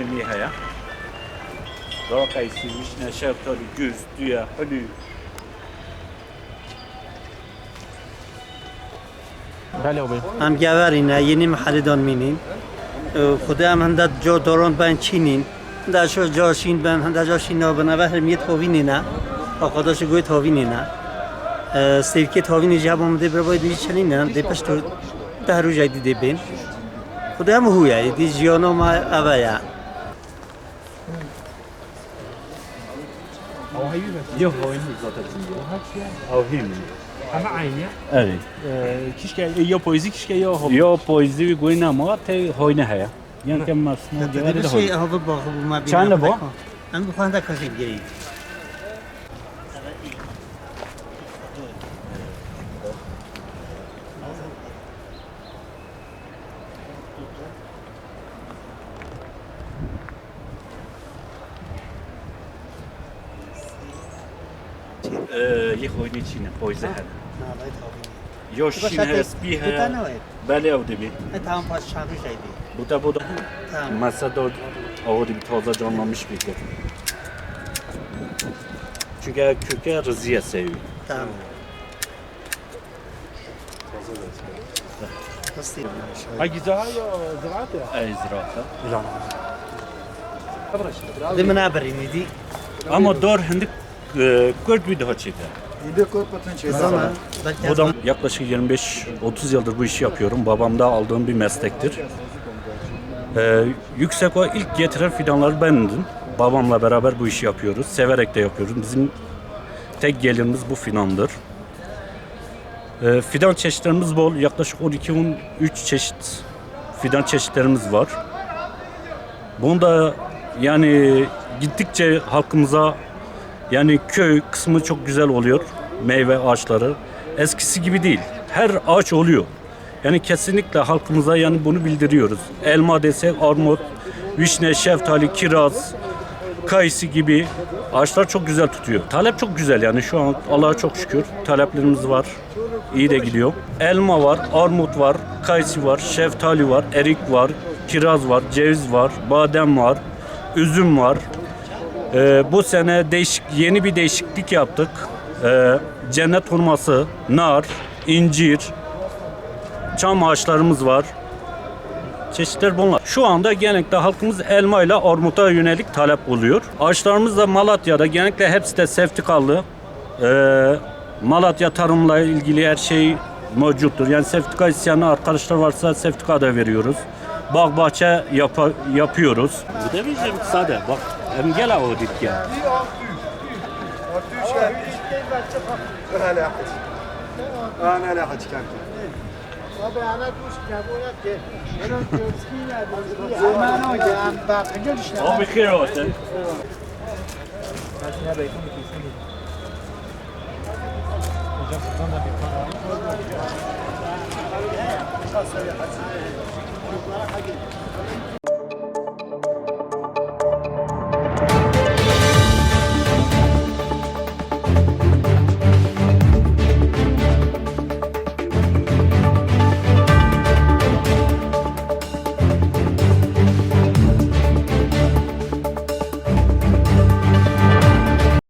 منيحة يا دروك يسويش نشاط الجوز دويا حلو بله آبای هم گورین یعنی محل دان مینین. خود هم هنده جا داران بین چینین. در شو جاشین بین هنده جاشین نابنه و هرمیه تاوینی نه. آقاداش گوی تاوینی نه. سیرکه تاوینی جب آمده برای باید دیگه چنین نه. دیپش تو ده رو جای دیده بین. خود هم هویه دی جیانا ما اویه. هایی how او هایی him? همه عینیه Evet. کیشکه یا پویزی کیشکه یا هوب Yo poezi vi goyna ma te hoyne haya. Yani kem masno دی geveri de بسی hoyne. هاو با خوب ما چند با؟ هم بخوان ده کسی گیری Ye hoyne پاس چند رو جای دی Bu da bu da. تمام Masada o dibi taze canlanmış bir kır. Çünkü köke rıziye seviyor. تمام هستی اگیزه ها یا زراعته Ey ziraata. دی من نبرینی دی Ama dor hindik e, ee, Kürt bir daha çekti. Odam yaklaşık 25-30 yıldır bu işi yapıyorum. Babamda aldığım bir meslektir. Ee, yüksek o ilk getiren fidanları bendim. Babamla beraber bu işi yapıyoruz. Severek de yapıyoruz. Bizim tek gelirimiz bu fidandır. Ee, fidan çeşitlerimiz bol. Yaklaşık 12-13 çeşit fidan çeşitlerimiz var. Bunu da yani gittikçe halkımıza yani köy kısmı çok güzel oluyor. Meyve ağaçları. Eskisi gibi değil. Her ağaç oluyor. Yani kesinlikle halkımıza yani bunu bildiriyoruz. Elma desek armut, vişne, şeftali, kiraz, kayısı gibi ağaçlar çok güzel tutuyor. Talep çok güzel yani şu an Allah'a çok şükür taleplerimiz var. İyi de gidiyor. Elma var, armut var, kayısı var, şeftali var, erik var, kiraz var, ceviz var, badem var, üzüm var. Ee, bu sene değişik yeni bir değişiklik yaptık. Ee, cennet hurması, nar, incir, çam ağaçlarımız var. Çeşitler bunlar. Şu anda genellikle halkımız elma ile armuta yönelik talep oluyor. Ağaçlarımız da Malatya'da genellikle hepsi de sertifikalı. Ee, Malatya tarımla ilgili her şey mevcuttur. Yani sertifika isteyen arkadaşlar varsa sertifika da veriyoruz. Bağ bahçe yapa- yapıyoruz. Bu da bizim sade. Bak hem gel o dik ya. انا لا حد كان O bir kere olsun.